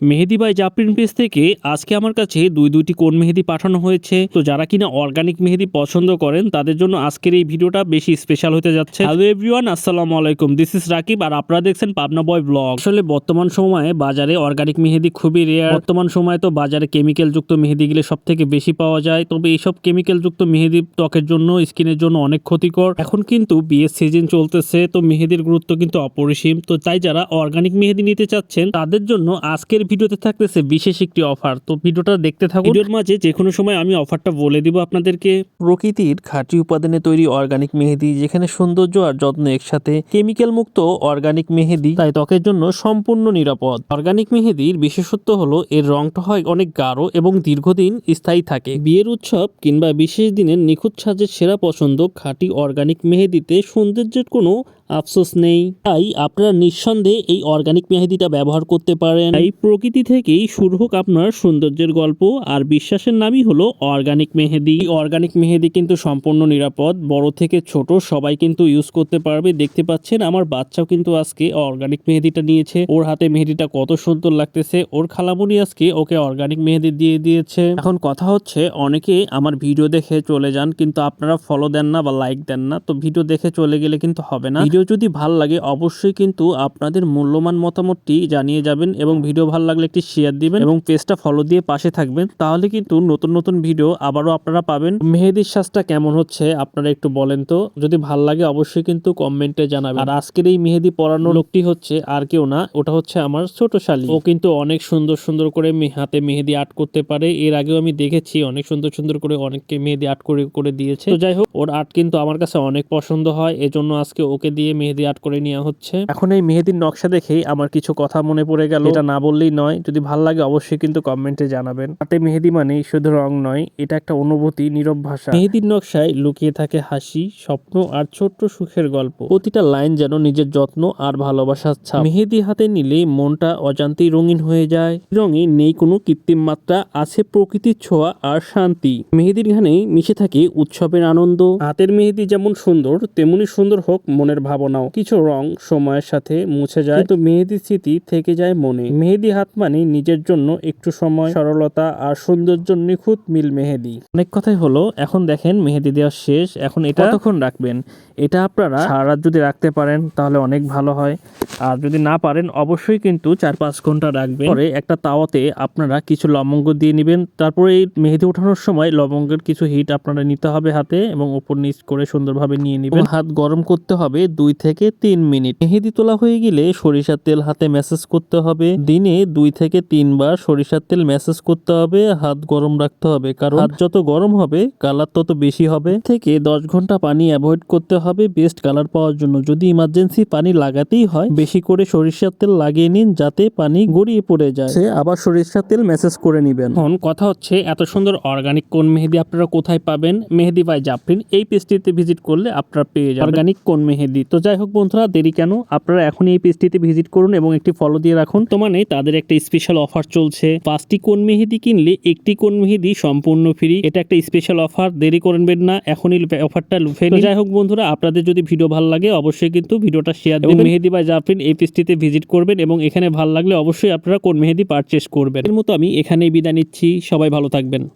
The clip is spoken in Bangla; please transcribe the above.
মেহেদি বাই জাপরিন পেজ থেকে আজকে আমার কাছে দুই দুইটি কোন মেহেদি পাঠানো হয়েছে? তো যারা কিনা অর্গানিক মেহেদি পছন্দ করেন, তাদের জন্য আজকের এই ভিডিওটা বেশি স্পেশাল হতে যাচ্ছে। হ্যালো এভরিওয়ান আসসালামু আলাইকুম। দিস ইজ রাকিব আর আপনারা দেখছেন পাবনা বয় ব্লগ আসলে বর্তমান সময়ে বাজারে অর্গানিক মেহেদি খুবই রেয়ার বর্তমান সময়ে তো বাজারে কেমিক্যাল যুক্ত মেহেদি মেহেদিগুলো সব থেকে বেশি পাওয়া যায়। তবে এইসব কেমিক্যাল যুক্ত মেহেদি ত্বকের জন্য স্কিনের জন্য অনেক ক্ষতিকর। এখন কিন্তু বিয়ের সিজন চলতেছে, তো মেহেদির গুরুত্ব কিন্তু অপরিসীম। তো তাই যারা অর্গানিক মেহেদি নিতে চাচ্ছেন, তাদের জন্য আজকের ভিডিওতে থাকতেছে বিশেষ একটি অফার তো ভিডিওটা দেখতে থাকুন। ভিডিওর মাঝে যে কোনো সময় আমি অফারটা বলে দিব আপনাদেরকে। প্রকৃতির খাঁটি উপাদানে তৈরি অর্গানিক মেহেদি যেখানে সৌন্দর্য আর যত্ন একসাথে কেমিক্যাল মুক্ত অর্গানিক মেহেদি। তাই ত্বকের জন্য সম্পূর্ণ নিরাপদ। অর্গানিক মেহেদির বিশেষত্ব হলো এর রংটা হয় অনেক গাঢ় এবং দীর্ঘদিন স্থায়ী থাকে। বিয়ের উৎসব কিংবা বিশেষ দিনের নিখুঁত সাজের সেরা পছন্দ খাঁটি অর্গানিক মেহেদিতে সৌন্দর্যের কোনো আফসোস নেই। তাই আপনারা নিঃসন্দেহে এই অর্গানিক মেহেদিটা ব্যবহার করতে পারেন। এই প্রকৃতি থেকেই শুরু হোক আপনার সৌন্দর্যের গল্প আর বিশ্বাসের নামই হলো অর্গানিক মেহেদি। অর্গানিক মেহেদি কিন্তু সম্পূর্ণ নিরাপদ। বড় থেকে ছোট সবাই কিন্তু ইউজ করতে পারবে। দেখতে পাচ্ছেন আমার বাচ্চাও কিন্তু আজকে অর্গানিক মেহেদিটা নিয়েছে। ওর হাতে মেহেদিটা কত সুন্দর লাগতেছে। ওর খালামুনি আজকে ওকে অর্গানিক মেহেদি দিয়ে দিয়েছে। এখন কথা হচ্ছে অনেকে আমার ভিডিও দেখে চলে যান কিন্তু আপনারা ফলো দেন না বা লাইক দেন না। তো ভিডিও দেখে চলে গেলে কিন্তু হবে না। ভিডিও যদি ভালো লাগে, অবশ্যই কিন্তু আপনাদের মূল্যবান মতামতটি জানিয়ে যাবেন এবং ভিডিও ভালো লাগলে একটি শেয়ার দিবেন এবং পেজটা ফলো দিয়ে পাশে থাকবেন। তাহলে কিন্তু নতুন নতুন ভিডিও আবারও আপনারা পাবেন। মেহেদির সাজটা কেমন হচ্ছে, আপনারা একটু বলেন তো? যদি ভালো লাগে, অবশ্যই কিন্তু কমেন্টে জানাবেন। আর আজকের এই মেহেদি পরানো লোকটি হচ্ছে আর কেউ না, ওটা হচ্ছে আমার ছোট শালী। ও কিন্তু অনেক সুন্দর সুন্দর করে হাতে মেহেদি আর্ট করতে পারে। এর আগেও আমি দেখেছি, অনেক সুন্দর সুন্দর করে অনেককে মেহেদি আর্ট করে করে দিয়েছে। তো যাই হোক, ওর আর্ট কিন্তু আমার কাছে অনেক পছন্দ হয়, এজন্য আজকে ওকে দিয়ে মেহেদি আর্ট করে নেওয়া হচ্ছে। এখন এই মেহেদির নকশা দেখেই আমার কিছু কথা মনে পড়ে গেল। এটা না বললেই নয় যদি ভালো লাগে অবশ্যই কিন্তু কমেন্টে জানাবেন। হাতে মেহেদি মানে শুধু রং নয় এটা একটা অনুভূতি নীরব ভাষা। মেহেদির নকশায় লুকিয়ে থাকে হাসি স্বপ্ন আর ছোট্ট সুখের গল্প। প্রতিটা লাইন যেন নিজের যত্ন আর ভালোবাসার ছাপ। মেহেদি হাতে নিলে মনটা অজান্তেই রঙিন হয়ে যায়। রঙে নেই কোনো কৃত্রিম মাত্রা আছে প্রকৃতির ছোঁয়া আর শান্তি। মেহেদির ঘানে মিশে থাকে উৎসবের আনন্দ। হাতের মেহেদি যেমন সুন্দর তেমনি সুন্দর হোক মনের ভাবনাও কিছু রং সময়ের সাথে মুছে যায় কিন্তু মেহেদির স্মৃতি থেকে যায় মনে। মেহেদি হাত মানে নিজের জন্য একটু সময় সরলতা আর সৌন্দর্য নিখুঁত মিল মেহেদি। অনেক কথাই হলো এখন দেখেন মেহেদি দেওয়া শেষ এখন এটা কতক্ষণ রাখবেন? এটা আপনারা সারা যদি রাখতে পারেন তাহলে অনেক ভালো হয়। আর যদি না পারেন অবশ্যই কিন্তু চার পাঁচ ঘণ্টা রাখবেন। পরে একটা তাওয়াতে আপনারা কিছু লবঙ্গ দিয়ে নেবেন। তারপরে এই মেহেদি ওঠানোর সময় লবঙ্গের কিছু হিট আপনারা নিতে হবে হাতে এবং উপর নিচ করে সুন্দরভাবে নিয়ে নেবেন। হাত গরম করতে হবে দুই থেকে তিন মিনিট। মেহেদি তোলা হয়ে গেলে সরিষার তেল হাতে ম্যাসেজ করতে হবে। দিনে দুই থেকে তিনবার সরিষার তেল ম্যাসেজ করতে হবে। হাত গরম রাখতে হবে, কারণ হাত যত গরম হবে, কালার তত বেশি হবে। থেকে দশ ঘণ্টা পানি অ্যাভয়েড করতে হবে বেস্ট কালার পাওয়ার জন্য। যদি ইমার্জেন্সি পানি লাগাতেই হয়, বেশি করে সরিষার তেল লাগিয়ে নিন যাতে পানি গড়িয়ে পড়ে যায়। আবার সরিষার তেল মেসেজ করে নেবেন। এখন কথা হচ্ছে, এত সুন্দর অর্গানিক কোন মেহেদি আপনারা কোথায় পাবেন? মেহেদি বাই জাফরিন, এই পেজটিতে ভিজিট করলে আপনারা পেয়ে যাবেন। অর্গানিক কোন মেহেদি? তো যাই হোক বন্ধুরা দেরি কেন? আপনারা এখনই এই পেজটিতে ভিজিট করুন এবং একটি ফলো দিয়ে রাখুন। তো মানে তাদের একটা স্পেশাল অফার চলছে। পাঁচটি কোন মেহেদি কিনলে একটি কোন মেহেদি সম্পূর্ণ ফ্রি এটা একটা স্পেশাল অফার দেরি করবেন না এখনই অফারটা লুফে নিন। যাই হোক বন্ধুরা আপনাদের যদি ভিডিও ভালো লাগে অবশ্যই কিন্তু ভিডিওটা শেয়ার দেবেন। মেহেদি বা জাফরিন এই পেজটিতে ভিজিট করবেন এবং এখানে ভালো লাগলে অবশ্যই আপনারা কোন মেহেদি পারচেস করবেন। এর মতো আমি এখানেই বিদায় নিচ্ছি। সবাই ভালো থাকবেন।